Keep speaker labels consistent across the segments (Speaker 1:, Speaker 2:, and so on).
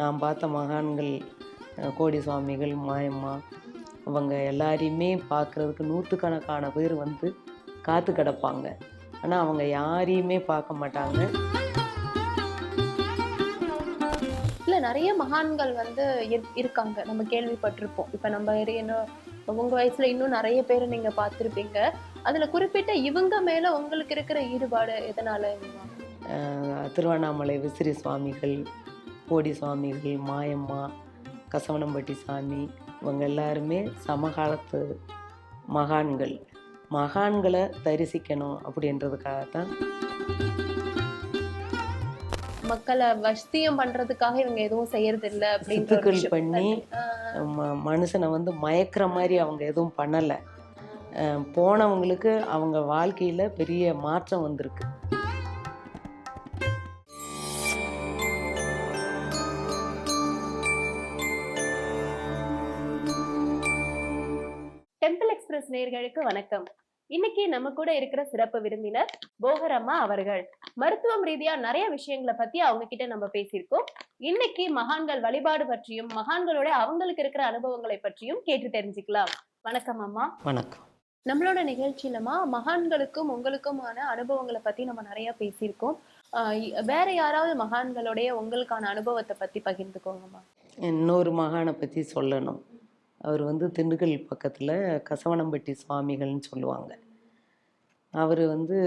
Speaker 1: நான் பார்த்த மகான்கள் கோடி சுவாமிகள் மாயம்மா அவங்க எல்லாரையுமே பார்க்குறதுக்கு நூற்றுக்கணக்கான பேர் வந்து காத்து கிடப்பாங்க. ஆனால் அவங்க யாரையுமே பார்க்க மாட்டாங்க.
Speaker 2: இல்ல நிறைய மகான்கள் வந்து இரு- இருக்காங்க. நம்ம கேள்விப்பட்டிருப்போம். இப்ப நம்ம ஏரிய- இன்னும் உங்க வயசுல இன்னும் நிறைய பேரை நீங்க பார்த்திருப்பீங்க. அதுல குறிப்பிட்ட இவங்க மேல உங்களுக்கு இருக்கிற ஈடுபாடு எதனால?
Speaker 1: திருவண்ணாமலை விசிறி சுவாமிகள் கோடி சுவாமிகள் மாயம்மா கசவனம்பட்டி சாமி இவங்க எல்லாருமே சமகாலத்து மகான்கள். மகான்களை தரிசிக்கணும் அப்படின்றதுக்காக தான்
Speaker 2: மக்களை வசியம் பண்றதுக்காக இவங்க எதுவும் செய்யறது இல்ல விஷயம்.
Speaker 1: பண்ணி மனுஷனை வந்து மயக்கிற மாதிரி அவங்க எதுவும் பண்ணலை. போனவங்களுக்கு அவங்க வாழ்க்கையில் பெரிய மாற்றம் வந்திருக்கு.
Speaker 2: எக்ஸ்பிரஸ் நேயர்களுக்கு வணக்கம். இன்னைக்கு நம்ம கூட இருக்கிற சிறப்பு விருந்தினர் போகரம்மா அவர்கள். மருத்துவம் ரீதியா நிறைய விஷயங்களை பத்தி அவங்க கிட்ட நம்ம பேசியிருக்கோம். இன்னைக்கு மகான்கள் வழிபாடு பற்றியும் மகான்களோட அவங்களுக்கு இருக்கிற அனுபவங்களை பற்றியும் கேட்டு தெரிஞ்சுக்கலாம். வணக்கம் அம்மா.
Speaker 1: வணக்கம்.
Speaker 2: நம்மளோட நிகழ்ச்சியிலமா மகான்களுக்கும் உங்களுக்குமான அனுபவங்களை பத்தி நம்ம நிறைய பேசியிருக்கோம். வேற யாராவது மகான்களுடைய உங்களுக்கான அனுபவத்தை பத்தி பகிர்ந்துக்கோங்கம்மா.
Speaker 1: இன்னொரு மகானை பற்றி சொல்லணும். அவர் வந்து திண்டுக்கல் பக்கத்தில் கசவனம்பட்டி சுவாமிகள்னு சொல்லுவாங்க. அவர் வந்து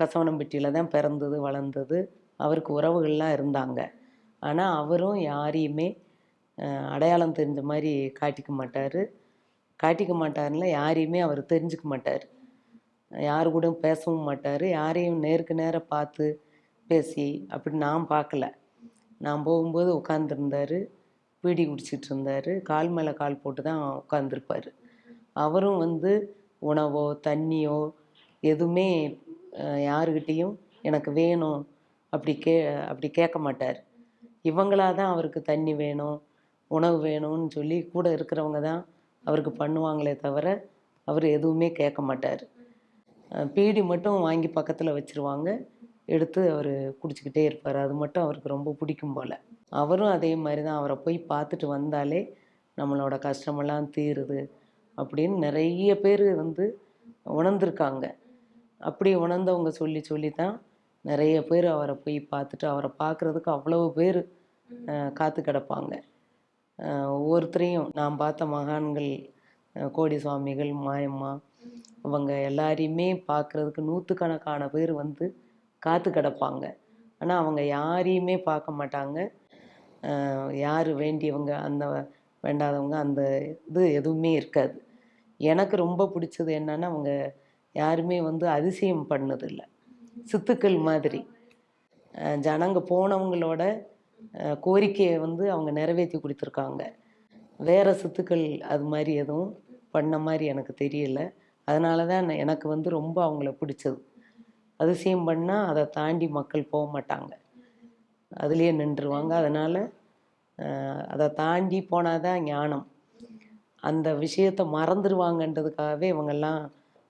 Speaker 1: கசவனம்பட்டியில் தான் பிறந்தது வளர்ந்தது. அவருக்கு உறவுகள்லாம் இருந்தாங்க. ஆனால் அவரும் யாரையுமே அடையாளம் தெரிஞ்ச மாதிரி காட்டிக்க மாட்டார். காட்டிக்க மாட்டார்ல யாரையுமே அவர் தெரிஞ்சுக்க மாட்டார். யாரு கூட பேசவும் மாட்டார். யாரையும் நேருக்கு நேராக பார்த்து பேசி அப்படி நான் பார்க்கல. நான் போகும்போது உட்காந்துருந்தாரு பீடி குடிச்சிட்டு இருந்தார் கால் மேலே கால் போட்டு தான் உட்காந்துருப்பார் அவரும் வந்து உணவோ தண்ணியோ எதுவுமே யாருக்கிட்டேயும் எனக்கு வேணும் அப்படி கே அப்படி கேட்க மாட்டார். இவங்களா தான் அவருக்கு தண்ணி வேணும் உணவு வேணும்னு சொல்லி கூட இருக்கிறவங்க தான் அவருக்கு பண்ணுவாங்களே தவிர அவர் எதுவுமே கேட்க மாட்டார். பீடி மட்டும் வாங்கி பக்கத்தில் வச்சுருவாங்க. எடுத்து அவர் குடிச்சிக்கிட்டே இருப்பார். அது மட்டும் அவருக்கு ரொம்ப பிடிக்கும் போல். அவரும் அதே மாதிரி தான். அவரை போய் பார்த்துட்டு வந்தாலே நம்மளோட கஷ்டமெல்லாம் தீருது அப்படின்னு நிறைய பேர் வந்து உணர்ந்திருக்காங்க. அப்படி உணர்ந்தவங்க சொல்லி சொல்லி தான் நிறைய பேர் அவரை போய் பார்த்துட்டு அவரை பார்க்குறதுக்கு அவ்வளவு பேர் காத்து கிடப்பாங்க. ஒவ்வொருத்தரையும் நான் பார்த்த மகான்கள் கோடி சுவாமிகள் மாயம்மா அவங்க எல்லாரையுமே பார்க்குறதுக்கு நூற்றுக்கணக்கான பேர் வந்து காத்து கிடப்பாங்க. ஆனால் அவங்க யாரையுமே பார்க்க மாட்டாங்க. யார் வேண்டியவங்க அந்த வேண்டாதவங்க அந்த இது எதுவுமே இருக்காது. எனக்கு ரொம்ப பிடிச்சது என்னன்னா அவங்க யாருமே வந்து அதிசயம் பண்ணதில்லை. சித்துக்கள் மாதிரி. ஜனங்க போனவங்களோட கோரிக்கையை வந்து அவங்க நிறைவேற்றி கொடுத்துருக்காங்க. வேறு சித்துக்கள் அது மாதிரி எதுவும் பண்ண மாதிரி எனக்கு தெரியல. அதனால தான் நான் எனக்கு வந்து ரொம்ப அவங்கள பிடிச்சது. அதிசயம் பண்ணால் அதை தாண்டி மக்கள் போக மாட்டாங்க. அதுலேயே நின்றுருவாங்க. அதனால் அதை தாண்டி போனால் தான் ஞானம். அந்த விஷயத்தை மறந்துடுவாங்கன்றதுக்காகவே இவங்கெல்லாம்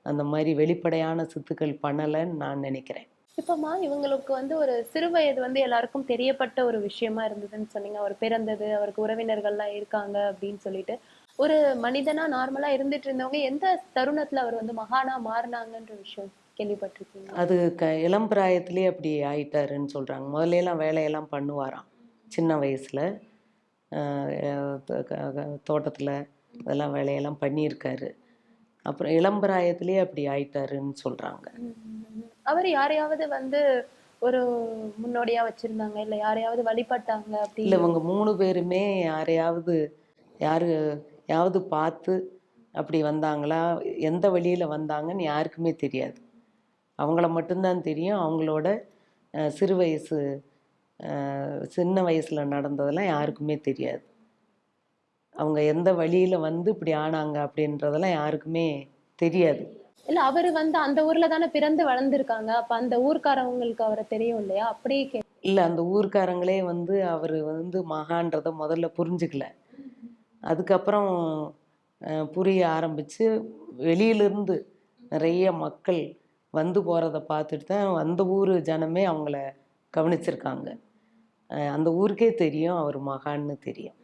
Speaker 1: அந்த மாதிரி வெளிப்படையான சித்துக்கள் பண்ணலைன்னு நான் நினைக்கிறேன்.
Speaker 2: இப்போமா இவங்களுக்கு வந்து ஒரு சிறு வயது வந்து எல்லாருக்கும் தெரியப்பட்ட ஒரு விஷயமா இருந்ததுன்னு சொன்னீங்க. அவர் பிறந்தது அவருக்கு உறவினர்கள்லாம் இருக்காங்க அப்படின்னு சொல்லிட்டு. ஒரு மனிதனா நார்மலா இருந்துட்டு இருந்தவங்க எந்த தருணத்துல அவர் வந்து மகானா மாறினாங்கன்ற விஷயம்? கேள்விப்பட்டிருக்கீங்க
Speaker 1: அது க இளம் பிராயத்திலே அப்படி ஆயிட்டாருன்னு சொல்கிறாங்க முதல்ல எல்லாம் வேலையெல்லாம் பண்ணுவாராம். சின்ன வயசில் தோட்டத்தில் அதெல்லாம் வேலையெல்லாம் பண்ணியிருக்காரு. அப்புறம் இளம் பிராயத்திலே அப்படி ஆயிட்டாருன்னு சொல்கிறாங்க
Speaker 2: அவர் யாரையாவது வந்து ஒரு முன்னோடியா வச்சிருந்தாங்க? இல்ல யாரையாவது வழிபட்டாங்க அப்படி?
Speaker 1: இல்லை இவங்க மூணு பேருமே யாரையாவது யாரு யாவது பார்த்து அப்படி வந்தாங்களா? எந்த வழியில் வந்தாங்கன்னு யாருக்குமே தெரியாது. அவங்கள மட்டும்தான் தெரியும். அவங்களோட சிறு வயசு சின்ன வயசில் நடந்ததெல்லாம் யாருக்குமே தெரியாது. அவங்க எந்த வழியில் வந்து இப்படி ஆனாங்க அப்படின்றதெல்லாம் யாருக்குமே தெரியாது.
Speaker 2: இல்ல அவர் வந்து அந்த ஊர்ல தானே பிறந்து வளர்ந்துருக்காங்க. அப்ப அந்த ஊர்க்காரவங்களுக்கு அவரை தெரியும் இல்லையா? அப்படியே கே
Speaker 1: இல்லை அந்த ஊர்க்காரங்களே வந்து அவர் வந்து மகான்றதை முதல்ல புரிஞ்சுக்கல. அதுக்கப்புறம் புரிய ஆரம்பித்து வெளியிலிருந்து நிறைய மக்கள் வந்து போகிறத பார்த்துட்டு தான் அந்த ஊர் ஜனமே அவங்கள கவனிச்சிருக்காங்க. அந்த ஊருக்கே தெரியும் அவர் மகான்னு தெரியும்.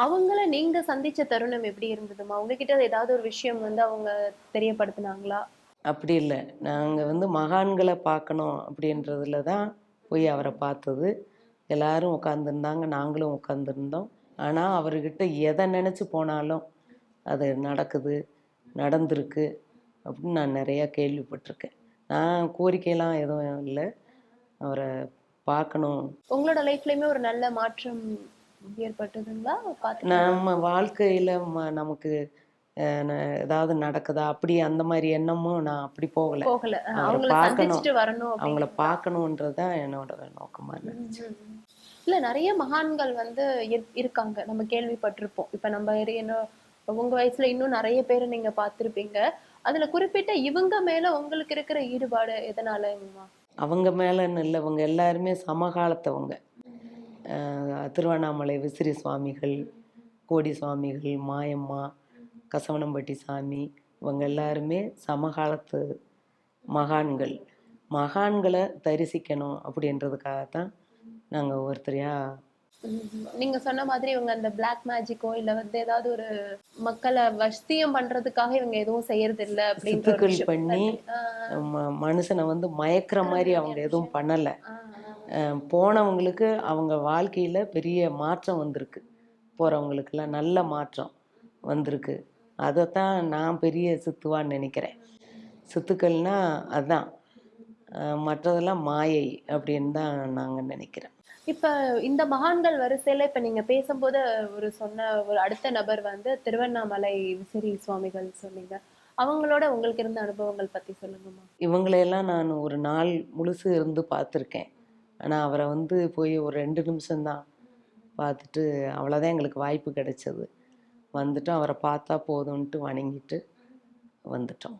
Speaker 2: அவங்கள நீங்க சந்திச்ச தருணம் எப்படி இருந்ததுமா உங்ககிட்ட ஏதாவது ஒரு விஷயம் வந்து அவங்க தெரியப்படுத்துனாங்களா?
Speaker 1: அப்படி இல்லை. நாங்கள் வந்து மகான்களை பார்க்கணும் அப்படின்றதுல தான் போய் அவரை பார்த்தது. எல்லாரும் உட்காந்துருந்தாங்க நாங்களும் உட்காந்துருந்தோம் ஆனால் அவர்கிட்ட எதை நினச்சி போனாலும் அது நடக்குது நடந்திருக்கு அப்படின்னு நான் நிறையா கேள்விப்பட்டிருக்கேன். நான் கோரிக்கையெல்லாம் எதுவும் இல்லை. அவரை பார்க்கணும்.
Speaker 2: உங்களோட லைஃப்லயுமே ஒரு நல்ல மாற்றம் ஏற்பட்டதுங்களா?
Speaker 1: நம்ம வாழ்க்கையில் நமக்கு ஏதாவது நடக்குதா? அப்படி அந்த மாதிரி எண்ணமும் நான் அப்படி போகலை.
Speaker 2: போகல.
Speaker 1: பார்க்கணும்.
Speaker 2: வரணும்
Speaker 1: அவங்கள
Speaker 2: அப்படின்னு.
Speaker 1: பார்க்கணுன்றது தான் என்னோட நோக்கமாக இருந்துச்சு.
Speaker 2: இல்ல நிறைய மகான்கள் வந்து இரு- இருக்காங்க. நம்ம கேள்விப்பட்டிருப்போம். இப்ப நம்ம என்ன உங்க வயசுல இன்னும் நிறைய பேரை நீங்க பார்த்திருப்பீங்க. அதுல குறிப்பிட்ட இவங்க மேல உங்களுக்கு இருக்கிற ஈடுபாடு எதனால
Speaker 1: அவங்க மேலன்னு இல்லை இவங்க எல்லாருமே சமகாலத்தவங்க. திருவண்ணாமலை விசிறி சுவாமிகள் கோடி சுவாமிகள் மாயம்மா கசவனம்பட்டி சாமி இவங்க எல்லாருமே சமகாலத்து மகான்கள். மகான்களை தரிசிக்கணும் அப்படின்றதுக்காகத்தான் நாங்கள் ஒருத்தரையாக
Speaker 2: நீங்க சொன்ன மாதிரி இவங்க அந்த பிளாக் மேஜிக்கோ இல்ல வந்து ஏதாவது ஒரு மக்களை வஸ்தியம் பண்றதுக்காக இவங்க எதுவும் செய்யறது இல்ல விஷயம்.
Speaker 1: பண்ணி மனுஷனை வந்து மயக்கிற மாதிரி அவங்க எதுவும் பண்ணலை. போனவங்களுக்கு அவங்க வாழ்க்கையில் பெரிய மாற்றம் வந்திருக்கு. போகிறவங்களுக்கெல்லாம் நல்ல மாற்றம் வந்திருக்கு. அதைத்தான் நான் பெரிய சித்துவான்னு நினைக்கிறேன். சித்துக்கள்னா அதுதான் மற்றதெல்லாம் மாயை அப்படின்னு தான் நாங்கள் நினைக்கிறேன்
Speaker 2: இப்ப இந்த மகான்கள் வரிசையில இப்ப நீங்க பேசும்போது ஒரு சொன்ன ஒரு அடுத்த நபர் வந்து திருவண்ணாமலை விசிறி சுவாமிகள் சொன்னீங்க. அவங்களோட உங்களுக்கு இருந்த அனுபவங்கள் பத்தி சொல்லுங்கம்மா.
Speaker 1: இவங்களையெல்லாம் நான் ஒரு நாள் முழுசு இருந்து பார்த்துருக்கேன். ஆனால் அவரை வந்து போய் ஒரு ரெண்டு நிமிஷம்தான் பார்த்துட்டு அவ்வளோதான் எங்களுக்கு வாய்ப்பு கிடைச்சது. வந்துட்டோம் அவரை பார்த்தா போதும்ன்ட்டு வணங்கிட்டு வந்துட்டோம்.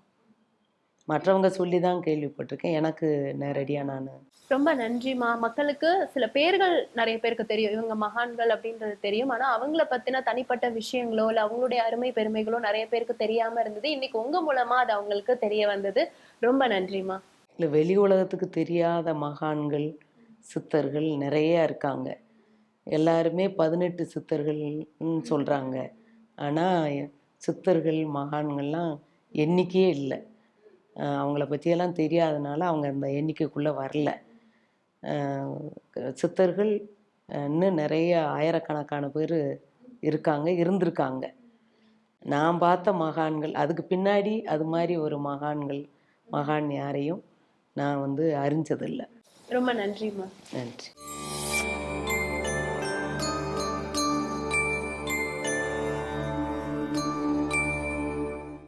Speaker 1: மற்றவங்க சொல்லி தான் கேள்விப்பட்டிருக்கேன். எனக்கு நேரடியாக நான்.
Speaker 2: ரொம்ப நன்றிமா மக்களுக்கு சில பேர்கள் நிறைய பேருக்கு தெரியும். இவங்க மகான்கள் அப்படின்றது தெரியும். ஆனா அவங்கள பத்தின தனிப்பட்ட விஷயங்களோ இல்ல அவங்களுடைய அருமை பெருமைகளோ நிறைய பேருக்கு தெரியாம இருந்தது. இன்னைக்கு உங்க மூலமா அது அவங்களுக்கு தெரிய வந்தது. ரொம்ப நன்றிமா
Speaker 1: இல்லை வெளி உலகத்துக்கு தெரியாத மகான்கள் சித்தர்கள் நிறைய இருக்காங்க. எல்லாருமே பதினெட்டு சித்தர்கள்னு சொல்கிறாங்க ஆனால் சித்தர்கள் மகான்கள்லாம் எண்ணிக்கையே இல்லை. அவங்கள பற்றியெல்லாம் தெரியாதனால அவங்க அந்த எண்ணிக்கைக்குள்ளே வரல. சித்தர்கள் இன்னும் நிறைய ஆயிரக்கணக்கான பேர் இருக்காங்க இருந்திருக்காங்க. நான் பார்த்த மகான்கள் அதுக்கு பின்னாடி அது மாதிரி ஒரு மகான்கள் மகான் யாரையும் நான் வந்து அறிஞ்சதில்லை.
Speaker 2: ரொம்ப நன்றிமா
Speaker 1: நன்றி.